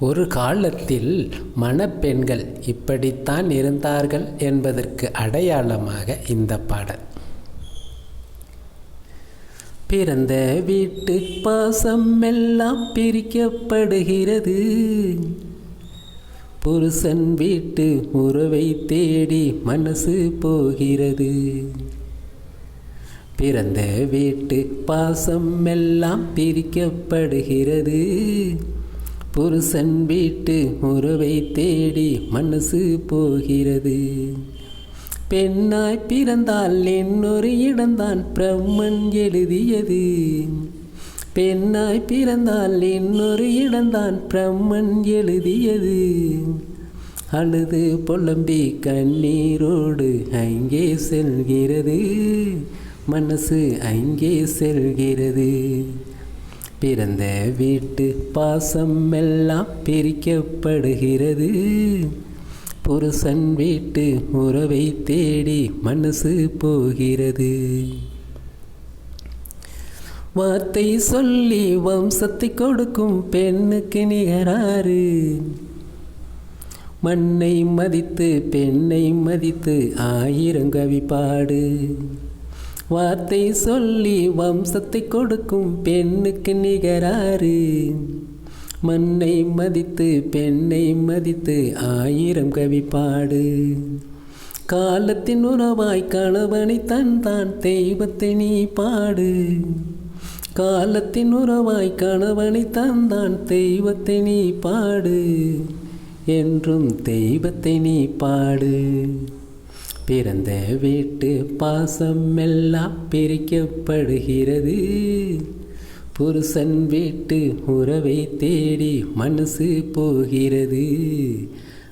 ஒரு காலத்தில் மணப்பெண்கள் இப்படித்தான் இருந்தார்கள் என்பதற்கு அடையாளமாக இந்த பாடல். பிறந்த வீட்டு பாசம் எல்லாம் பிரிக்கப்படுகிறது. புருஷன் வீட்டு உறவை தேடி மனசு போகிறது. பிறந்த வீட்டு பாசம் எல்லாம் பிரிக்கப்படுகிறது. புருஷன் வீட்டு உறவை தேடி மனசு போகிறது. பெண்ணாய் பிறந்தால் இன்னொரு இடம்தான் பிரம்மன் எழுதியது. பெண்ணாய் பிறந்தால் இன்னொரு இடம்தான் பிரம்மன் எழுதியது. அழுது புலம்பி கண்ணீரோடு அங்கே செல்கிறது. மனசு அங்கே செல்கிறது. பிறந்த வீட்டு பாசம் எல்லாம் பிரிக்கப்படுகிறது. புருஷன் வீட்டு உறவை தேடி மனசு போகிறது. வார்த்தை சொல்லி வம்சத்தை கொடுக்கும் பெண்ணுக்கு நிகராறு. மண்ணை மதித்து பெண்ணை மதித்து ஆயிரம் கவி பாடு வார்த்தை சொல்லி வம்சத்தை கொடுக்கும் பெண்ணுக்கு நிகராறு. மண்ணை மதித்து பெண்ணை மதித்து ஆயிரம் கவிப்பாடு காலத்தின் உறவாய் கணவனை தந்தான் தெய்வத்தை நீ பாடு. காலத்தின் உறவாய் கணவனை தந்தான் தெய்வத்தை நீ பாடு. என்றும் தெய்வத்தை நீ பாடு. பிறந்த வீட்டு பாசம் எல்லாம் பிரிக்கப்படுகிறது. புருஷன் வீட்டு உறவை தேடி மனசு போகிறது.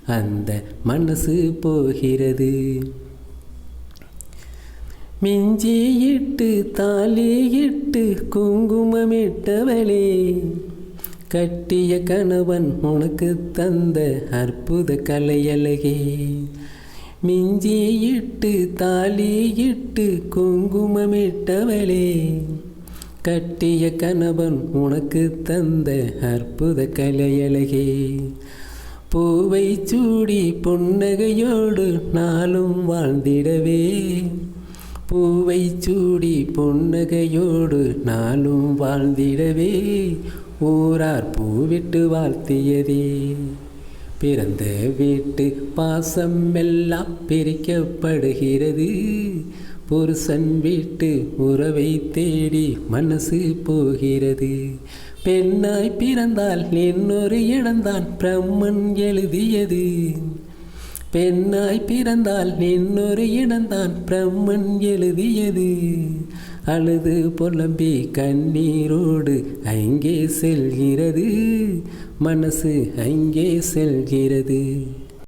அந்த மனசு போகிறது. மிஞ்சியிட்டு தாலியிட்டு தாலி இட்டு குங்குமமிட்டவளே கட்டிய கணவன் உனக்கு தந்த அற்புத கலையழகே மிஞ்சியிட்டு தாலியிட்டு குங்குமமிட்டவளே கட்டிய கணவன் உனக்கு தந்த அற்புத கலையழகே. பூவை சூடி பொன்னகையோடு நாளும் வாழ்ந்திடவே. பூவை சூடி பொன்னகையோடு நாளும் வாழ்ந்திடவே. ஊரார் பூவிட்டு வாழ்த்தியதே. பிறந்த வீட்டு பாசம் எல்லாம் பிரிக்கப்படுகிறது. புருஷன் வீட்டு உறவை தேடி மனசு போகிறது. பெண்ணாய் பிறந்தால் இன்னொரு இடம்தான் பிரம்மன் எழுதியது. பெண்ணாய் பிறந்தால் இன்னொரு இடம்தான் பிரம்மன் எழுதியது. அழுது புலம்பி கண்ணீரோடு அங்கே செல்கிறது. மனசு அங்கே செல்கிறது.